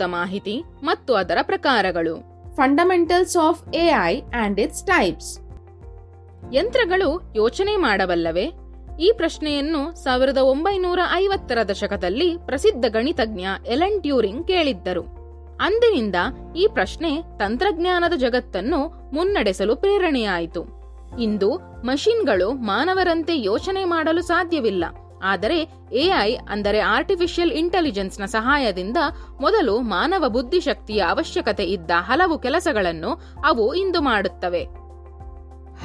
ಮೂಲಭೂತ ಮಾಹಿತಿ ಮತ್ತು ಅದರ ಪ್ರಕಾರಗಳು. Fundamentals of AI and its types ಯಂತ್ರಗಳು ಯೋಚನೆ ಮಾಡಬಲ್ಲವೆ? ಈ ಪ್ರಶ್ನೆಯನ್ನು ಸಾವಿರದ ಒಂಬೈನೂರ ಐವತ್ತರ ದಶಕದಲ್ಲಿ ಪ್ರಸಿದ್ಧ ಗಣಿತಜ್ಞ ಎಲೆನ್ ಟ್ಯೂರಿಂಗ್ ಕೇಳಿದ್ದರು. ಅಂದಿನಿಂದ ಈ ಪ್ರಶ್ನೆ ತಂತ್ರಜ್ಞಾನದ ಜಗತ್ತನ್ನು ಮುನ್ನಡೆಸಲು ಪ್ರೇರಣೆಯಾಯಿತು. ಇಂದು ಮಷಿನ್ಗಳು ಮಾನವರಂತೆ ಯೋಚನೆ ಮಾಡಲು ಸಾಧ್ಯವಿಲ್ಲ. ಆದರೆ ಎಐ ಅಂದರೆ ಆರ್ಟಿಫಿಷಿಯಲ್ ಇಂಟೆಲಿಜೆನ್ಸ್ನ ಸಹಾಯದಿಂದ ಮೊದಲು ಮಾನವ ಬುದ್ಧಿಶಕ್ತಿಯ ಅವಶ್ಯಕತೆ ಇದ್ದ ಹಲವು ಕೆಲಸಗಳನ್ನು ಅವು ಇಂದು ಮಾಡುತ್ತವೆ.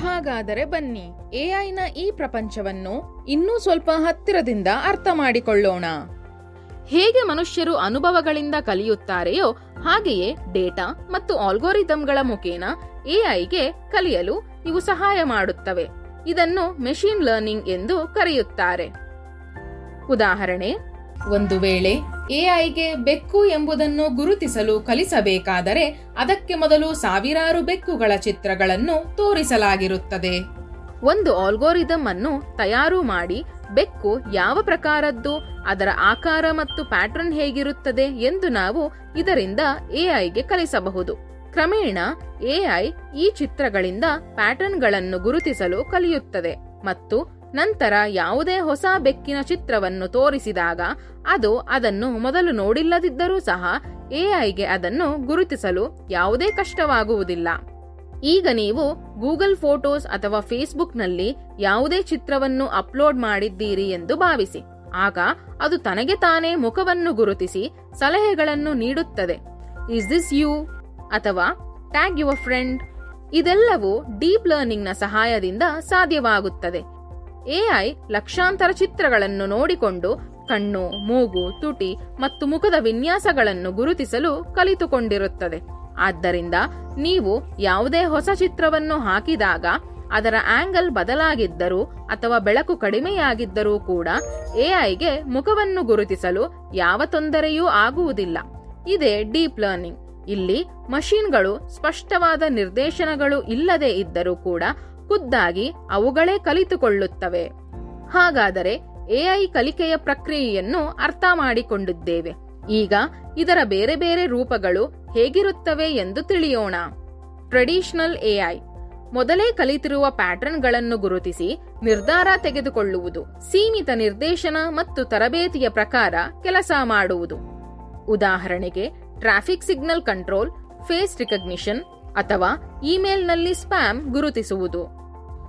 ಹಾಗಾದರೆ ಬನ್ನಿ, ಎಐನ ಈ ಪ್ರಪಂಚವನ್ನು ಇನ್ನೂ ಸ್ವಲ್ಪ ಹತ್ತಿರದಿಂದ ಅರ್ಥ ಮಾಡಿಕೊಳ್ಳೋಣ. ಹೇಗೆ ಮನುಷ್ಯರು ಅನುಭವಗಳಿಂದ ಕಲಿಯುತ್ತಾರೆಯೋ ಹಾಗೆಯೇ ಡೇಟಾ ಮತ್ತು ಆಲ್ಗೋರಿದಮ್ಗಳ ಮುಖೇನ ಎಐಗೆ ಕಲಿಯಲು ಇವು ಸಹಾಯ ಮಾಡುತ್ತವೆ. ಇದನ್ನು ಮೆಷಿನ್ ಲರ್ನಿಂಗ್ ಎಂದು ಕರೆಯುತ್ತಾರೆ. ಉದಾಹರಣೆ, ಒಂದು ವೇಳೆ ಎಐಗೆ ಬೆಕ್ಕು ಎಂಬುದನ್ನು ಗುರುತಿಸಲು ಕಲಿಸಬೇಕಾದರೆ ಅದಕ್ಕೆ ಮೊದಲು ಸಾವಿರಾರು ಬೆಕ್ಕುಗಳ ಚಿತ್ರಗಳನ್ನು ತೋರಿಸಲಾಗಿರುತ್ತದೆ. ಒಂದು ಆಲ್ಗೋರಿದಮ್ ಅನ್ನು ತಯಾರು ಮಾಡಿ ಬೆಕ್ಕು ಯಾವ ಪ್ರಕಾರದ್ದು, ಅದರ ಆಕಾರ ಮತ್ತು ಪ್ಯಾಟರ್ನ್ ಹೇಗಿರುತ್ತದೆ ಎಂದು ನಾವು ಇದರಿಂದ ಎಐಗೆ ಕಲಿಸಬಹುದು. ಕ್ರಮೇಣ ಎಐ ಈ ಚಿತ್ರಗಳಿಂದ ಪ್ಯಾಟರ್ನ್ಗಳನ್ನು ಗುರುತಿಸಲು ಕಲಿಯುತ್ತದೆ ಮತ್ತು ನಂತರ ಯಾವುದೇ ಹೊಸ ಬೆಕ್ಕಿನ ಚಿತ್ರವನ್ನು ತೋರಿಸಿದಾಗ ಅದು ಅದನ್ನು ಮೊದಲು ನೋಡಿಲ್ಲದಿದ್ದರೂ ಸಹ ಎಐಗೆ ಅದನ್ನು ಗುರುತಿಸಲು ಯಾವುದೇ ಕಷ್ಟವಾಗುವುದಿಲ್ಲ. ಈಗ ನೀವು ಗೂಗಲ್ ಫೋಟೋಸ್ ಅಥವಾ ಫೇಸ್ಬುಕ್ನಲ್ಲಿ ಯಾವುದೇ ಚಿತ್ರವನ್ನು ಅಪ್ಲೋಡ್ ಮಾಡಿದ್ದೀರಿ ಎಂದು ಭಾವಿಸಿ. ಆಗ ಅದು ತನಗೆ ತಾನೇ ಮುಖವನ್ನು ಗುರುತಿಸಿ ಸಲಹೆಗಳನ್ನು ನೀಡುತ್ತದೆ. Is this you? ಅಥವಾ ಟ್ಯಾಗ್ ಯುವರ್ ಫ್ರೆಂಡ್? ಇದೆಲ್ಲವೂ ಡೀಪ್ ಲರ್ನಿಂಗ್ನ ಸಹಾಯದಿಂದ ಸಾಧ್ಯವಾಗುತ್ತದೆ. ಎಐ ಲಕ್ಷಾಂತರ ಚಿತ್ರಗಳನ್ನು ನೋಡಿಕೊಂಡು ಕಣ್ಣು, ಮೂಗು, ತುಟಿ ಮತ್ತು ಮುಖದ ವಿನ್ಯಾಸಗಳನ್ನು ಗುರುತಿಸಲು ಕಲಿತುಕೊಂಡಿರುತ್ತದೆ. ಆದ್ದರಿಂದ ನೀವು ಯಾವುದೇ ಹೊಸ ಚಿತ್ರವನ್ನು ಹಾಕಿದಾಗ ಅದರ ಆಂಗಲ್ ಬದಲಾಗಿದ್ದರೂ ಅಥವಾ ಬೆಳಕು ಕಡಿಮೆಯಾಗಿದ್ದರೂ ಕೂಡ ಎಐಗೆ ಮುಖವನ್ನು ಗುರುತಿಸಲು ಯಾವ ತೊಂದರೆಯೂ ಆಗುವುದಿಲ್ಲ. ಇದೇ ಡೀಪ್ ಲರ್ನಿಂಗ್. ಇಲ್ಲಿ ಮಷೀನ್ಗಳು ಸ್ಪಷ್ಟವಾದ ನಿರ್ದೇಶನಗಳು ಇಲ್ಲದೇ ಇದ್ದರೂ ಕೂಡ ಖುದ್ದಾಗಿ ಅವುಗಳೇ ಕಲಿತುಕೊಳ್ಳುತ್ತವೆ. ಹಾಗಾದರೆ ಎಐ ಕಲಿಕೆಯ ಪ್ರಕ್ರಿಯೆಯನ್ನು ಅರ್ಥ ಮಾಡಿಕೊಂಡಿದ್ದೇವೆ. ಈಗ ಇದರ ಬೇರೆ ಬೇರೆ ರೂಪಗಳು ಹೇಗಿರುತ್ತವೆ ಎಂದು ತಿಳಿಯೋಣ. ಟ್ರೆಡಿಷನಲ್ ಎಐ ಮೊದಲೇ ಕಲಿತಿರುವ ಪ್ಯಾಟರ್ನ್ಗಳನ್ನು ಗುರುತಿಸಿ ನಿರ್ಧಾರ ತೆಗೆದುಕೊಳ್ಳುವುದು, ಸೀಮಿತ ನಿರ್ದೇಶನ ಮತ್ತು ತರಬೇತಿಯ ಪ್ರಕಾರ ಕೆಲಸ ಮಾಡುವುದು. ಉದಾಹರಣೆಗೆ, traffic signal control, face recognition ಅಥವಾ ಇಮೇಲ್ನಲ್ಲಿ ಸ್ಪ್ಯಾಮ್ ಗುರುತಿಸುವುದು.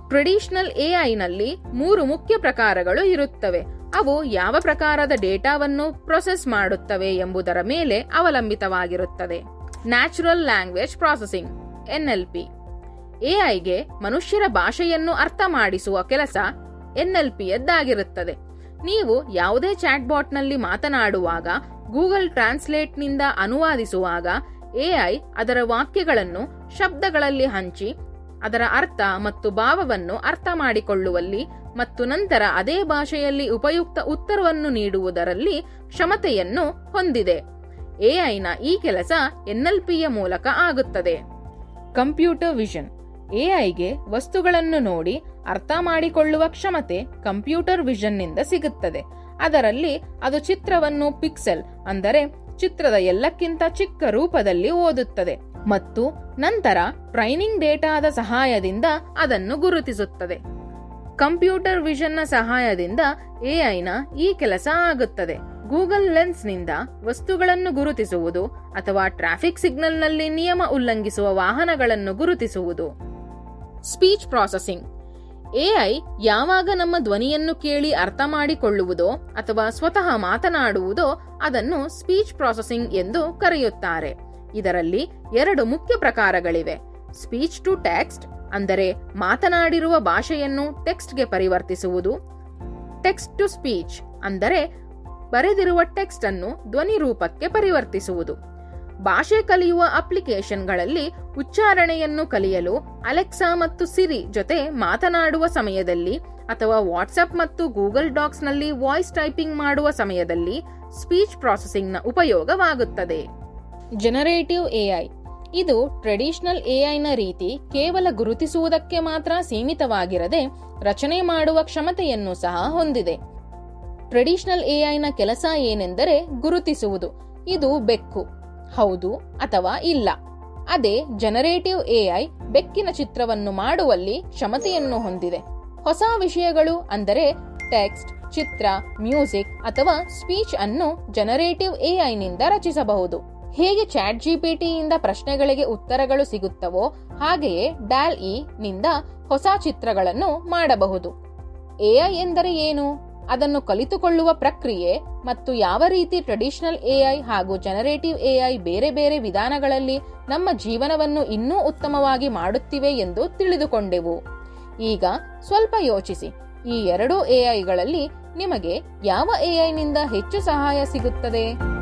ಟ್ರೆಡಿಷನಲ್ ಎಐನಲ್ಲಿ ಮೂರು ಮುಖ್ಯ ಪ್ರಕಾರಗಳು ಇರುತ್ತವೆ. ಅವು ಯಾವ ಪ್ರಕಾರದ ಡೇಟಾವನ್ನು ಪ್ರೊಸೆಸ್ ಮಾಡುತ್ತವೆ ಎಂಬುದರ ಮೇಲೆ ಅವಲಂಬಿತವಾಗಿರುತ್ತದೆ. Natural language processing, NLP. ಎಐಗೆ ಮನುಷ್ಯರ ಭಾಷೆಯನ್ನು ಅರ್ಥ ಮಾಡಿಸುವ ಕೆಲಸ ಎನ್ಎಲ್ಪಿಯದ್ದಾಗಿರುತ್ತದೆ. ನೀವು ಯಾವುದೇ ಚಾಟ್ಬಾಟ್ನಲ್ಲಿ ಮಾತನಾಡುವಾಗ ಗೂಗಲ್ ಟ್ರಾನ್ಸ್ಲೇಟ್ನಿಂದ ಅನುವಾದಿಸುವಾಗ ಎಐ ಅದರ ವಾಕ್ಯಗಳನ್ನು ಶಬ್ದಗಳಲ್ಲಿ ಹಂಚಿ, ಅದರ ಅರ್ಥ ಮತ್ತು ಭಾವವನ್ನು ಅರ್ಥ ಮಾಡಿಕೊಳ್ಳುವಲ್ಲಿ ಮತ್ತು ನಂತರ ಅದೇ ಭಾಷೆಯಲ್ಲಿ ಉಪಯುಕ್ತ ಉತ್ತರವನ್ನು ನೀಡುವುದರಲ್ಲಿ ಕ್ಷಮತೆಯನ್ನು ಹೊಂದಿದೆ. ಎಐನ ಈ ಕೆಲಸ ಎನ್ಎಲ್ಪಿಯ ಮೂಲಕ ಆಗುತ್ತದೆ. Computer vision. ಎಐಗೆ ವಸ್ತುಗಳನ್ನು ನೋಡಿ ಅರ್ಥ ಮಾಡಿಕೊಳ್ಳುವ ಕ್ಷಮತೆ ಕಂಪ್ಯೂಟರ್ ವಿಷನ್ನಿಂದ ಸಿಗುತ್ತದೆ. ಅದರಲ್ಲಿ ಅದು ಚಿತ್ರವನ್ನು ಪಿಕ್ಸೆಲ್, ಅಂದರೆ ಚಿತ್ರದ ಎಲ್ಲಕ್ಕಿಂತ ಚಿಕ್ಕ ರೂಪದಲ್ಲಿ ಓದುತ್ತದೆ ಮತ್ತು ನಂತರ ಟ್ರೈನಿಂಗ್ ಡೇಟಾದ ಸಹಾಯದಿಂದ ಅದನ್ನು ಗುರುತಿಸುತ್ತದೆ. ಕಂಪ್ಯೂಟರ್ ವಿಷನ್ನ ಸಹಾಯದಿಂದ ಎಐನ ಈ ಕೆಲಸ ಆಗುತ್ತದೆ. ಗೂಗಲ್ ಲೆನ್ಸ್ನಿಂದ ವಸ್ತುಗಳನ್ನು ಗುರುತಿಸುವುದು ಅಥವಾ ಟ್ರಾಫಿಕ್ ಸಿಗ್ನಲ್ನಲ್ಲಿ ನಿಯಮ ಉಲ್ಲಂಘಿಸುವ ವಾಹನಗಳನ್ನು ಗುರುತಿಸುವುದು. ಸ್ಪೀಚ್ ಪ್ರಾಸೆಸಿಂಗ್ ಎಐ ಯಾವಾಗ ನಮ್ಮ ಧ್ವನಿಯನ್ನು ಕೇಳಿ ಅರ್ಥ ಮಾಡಿಕೊಳ್ಳುವುದೋ ಅಥವಾ ಸ್ವತಃ ಮಾತನಾಡುವುದೋ ಅದನ್ನು ಸ್ಪೀಚ್ ಪ್ರಾಸೆಸಿಂಗ್ ಎಂದು ಕರೆಯುತ್ತಾರೆ. ಇದರಲ್ಲಿ ಎರಡು ಮುಖ್ಯ ಪ್ರಕಾರಗಳಿವೆ. ಸ್ಪೀಚ್ ಟು ಟೆಕ್ಸ್ಟ್, ಅಂದರೆ ಮಾತನಾಡಿರುವ ಭಾಷೆಯನ್ನು ಟೆಕ್ಸ್ಟ್ಗೆ ಪರಿವರ್ತಿಸುವುದು. ಟೆಕ್ಸ್ಟ್ ಟು ಸ್ಪೀಚ್, ಅಂದರೆ ಬರೆದಿರುವ ಟೆಕ್ಸ್ಟ್ ಅನ್ನು ಧ್ವನಿ ರೂಪಕ್ಕೆ ಪರಿವರ್ತಿಸುವುದು. ಭಾಷೆ ಕಲಿಯುವ ಅಪ್ಲಿಕೇಶನ್ಗಳಲ್ಲಿ ಉಚ್ಚಾರಣೆಯನ್ನು ಕಲಿಯಲು ಅಲೆಕ್ಸಾ ಮತ್ತು ಸಿರಿ ಜೊತೆ ಮಾತನಾಡುವ ಸಮಯದಲ್ಲಿ ಅಥವಾ ವಾಟ್ಸಪ್ ಮತ್ತು ಗೂಗಲ್ ಡಾಕ್ಸ್ನಲ್ಲಿ ವಾಯ್ಸ್ ಟೈಪಿಂಗ್ ಮಾಡುವ ಸಮಯದಲ್ಲಿ ಸ್ಪೀಚ್ ಪ್ರಾಸೆಸಿಂಗ್ನ ಉಪಯೋಗವಾಗುತ್ತದೆ. ಜನರೇಟಿವ್ ಎಐ ಇದು ಟ್ರೆಡಿಷನಲ್ ಎಐನ ರೀತಿ ಕೇವಲ ಗುರುತಿಸುವುದಕ್ಕೆ ಮಾತ್ರ ಸೀಮಿತವಾಗಿರದೆ ರಚನೆ ಮಾಡುವ ಕ್ಷಮತೆಯನ್ನು ಸಹ ಹೊಂದಿದೆ. ಟ್ರೆಡಿಷನಲ್ ಎಐನ ಕೆಲಸ ಏನೆಂದರೆ ಗುರುತಿಸುವುದು. ಇದು ಬೆಕ್ಕು. ಹೌದು ಅಥವಾ ಇಲ್ಲ. ಅದೇ ಜನರೇಟಿವ್ ಎಐ ಬೆಕ್ಕಿನ ಚಿತ್ರವನ್ನು ಮಾಡುವಲ್ಲಿ ಕ್ಷಮತೆಯನ್ನು ಹೊಂದಿದೆ. ಹೊಸ ವಿಷಯಗಳು ಅಂದರೆ ಟೆಕ್ಸ್ಟ್ ಚಿತ್ರ ಮ್ಯೂಸಿಕ್ ಅಥವಾ ಸ್ಪೀಚ್ ಅನ್ನು ಜನರೇಟಿವ್ ಎಐನಿಂದ ರಚಿಸಬಹುದು. ಹೇಗೆ ಚಾಟ್ ಜಿಪಿಟಿಯಿಂದ ಪ್ರಶ್ನೆಗಳಿಗೆ ಉತ್ತರಗಳು ಸಿಗುತ್ತವೋ ಹಾಗೆಯೇ ಡಾಲ್ ಇ ನಿಂದ ಹೊಸ ಚಿತ್ರಗಳನ್ನು ಮಾಡಬಹುದು. ಎಐ ಎಂದರೆ ಏನು? ಅದನ್ನು ಕಲಿತುಕೊಳ್ಳುವ ಪ್ರಕ್ರಿಯೆ ಮತ್ತು ಯಾವ ರೀತಿ ಟ್ರೆಡಿಷನಲ್ ಎಐ ಹಾಗೂ ಜನರೇಟಿವ್ ಎಐ ಬೇರೆ ಬೇರೆ ವಿಧಾನಗಳಲ್ಲಿ ನಮ್ಮ ಜೀವನವನ್ನು ಇನ್ನೂ ಉತ್ತಮವಾಗಿ ಮಾಡುತ್ತಿವೆ ಎಂದು ತಿಳಿದುಕೊಂಡೆವು. ಈಗ ಸ್ವಲ್ಪ ಯೋಚಿಸಿ. ಈ ಎರಡೂ ಎಐಗಳಲ್ಲಿ ನಿಮಗೆ ಯಾವ ಎಐನಿಂದ ಹೆಚ್ಚು ಸಹಾಯ ಸಿಗುತ್ತದೆ?